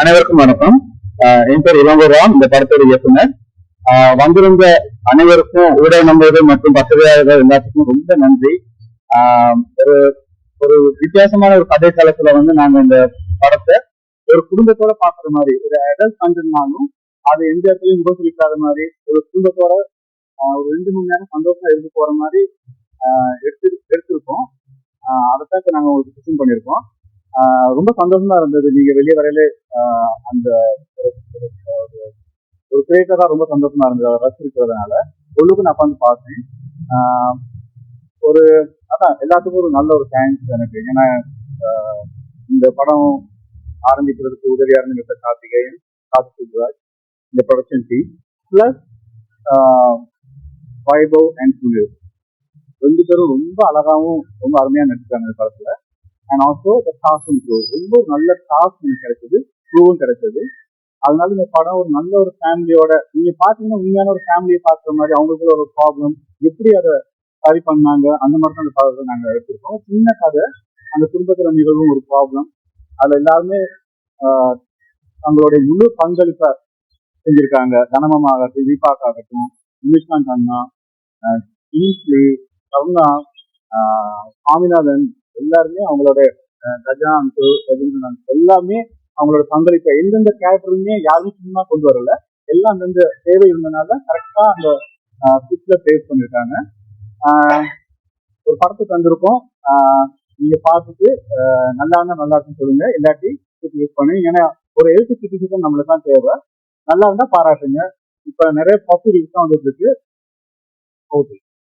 அனைவருக்கும் வணக்கம். என் பேர் இளங்கோராம் இந்த படத்தோட இயக்குனர். ஆஹ் வந்திருந்த அனைவருக்கும் ஊடக நம்பர்கள் மற்றும் பத்திரிகையாளர்கள் எல்லாத்துக்கும் ரொம்ப நன்றி. ஆஹ் ஒரு ஒரு வித்தியாசமான ஒரு கதை தளத்துல வந்து நாங்க இந்த படத்தை ஒரு குடும்பத்தோட பாக்குற மாதிரி ஒரு அடல்ட் கண்டனாலும் அது எந்த இடத்துலயும் உபசரிக்காத மாதிரி ஒரு குடும்பத்தோட ஆஹ் ஒரு ரெண்டு மணி நேரம் சந்தோஷமா இருந்து போற மாதிரி ஆஹ் எடுத்து எடுத்திருக்கோம். ஆஹ் அதைத்தான் நாங்க உங்களுக்கு டிசைன் பண்ணியிருக்கோம். ரொம்ப சந்தோஷமா இருந்தது. நீங்க வெளியே வரையில அந்த ஒரு- ஒரு- கிரியேட்டரா ரொம்ப சந்தோஷமா இருந்தது. அவர் ரசிக்கிறதுனால உள்ளுக்கு நான் உட்காந்து பார்த்தேன். ஒரு அதான் எல்லாத்துக்கும் ஒரு நல்ல ஒரு தேங்க்ஸ் எனக்கு. ஏன்னா இந்த படம் ஆரம்பிக்கிறதுக்கு உதவியா இருந்த கார்த்திகேயன் கார்த்திக் இந்த production team plus Vaibhav and Sunil. ரெண்டு பேரும் ரொம்ப அழகாவும் ரொம்ப அருமையா நடிச்சிருக்காங்க இந்த படத்துல. And also the costume crew ரொம்ப நல்ல டாஸ் எனக்கு கிடைச்சது. க்ரூவும் கிடைச்சது. அதனால இந்த படம் ஒரு நல்ல ஒரு ஃபேமிலியோட நீங்க பாத்தீங்கன்னா உண்மையான ஒரு ஃபேமிலியை பார்க்குற மாதிரி அவங்களுக்குள்ள ஒரு ப்ராப்ளம் எப்படி அதை சரி பண்ணாங்க அந்த மாதிரி தான் அந்த படத்தை நாங்க எடுத்திருக்கோம். சின்ன கதை அந்த குடும்பத்துல நிகழும் ஒரு ப்ராப்ளம் அதுல எல்லாருமே தங்களுடைய முழு பங்களிப்பை செஞ்சிருக்காங்க. தனமம் ஆகட்டும் தீபாக் ஆகட்டும் நிமிஷ்காந்த் அண்ணா ஈஸ்லி கருணா சாமிநாதன் சுவாமிநாதன் எல்லாருமே அவங்களோட அஹ், கஜாந்த் எல்லாமே அவங்களோட பங்களிப்பை எந்தெந்த கேரக்டருமே யாருமே சும்மா கொண்டு வரல. எல்லாம் அந்தந்த தேவை இருந்தனால கரெக்டா அந்த ஸ்கிரிப்ட்ல பேஸ் பண்ணிருக்காங்க. ஒரு படத்தை தந்திருக்கோம். நீங்க பார்த்துட்டு நல்லா இருந்தா நல்லா இருக்குன்னு சொல்லுங்க. இல்லாட்டி யூஸ் பண்ணுங்க. ஏன்னா ஒரு எழுத்து கிரிட்டிசிசம் நம்மளுக்கு தான் தேவை. நல்லா இருந்தா பாராட்டுங்க. இப்ப நிறைய பாசிட்டிவ்ஸ் தான் வந்துட்டு இருக்கு. ஓகே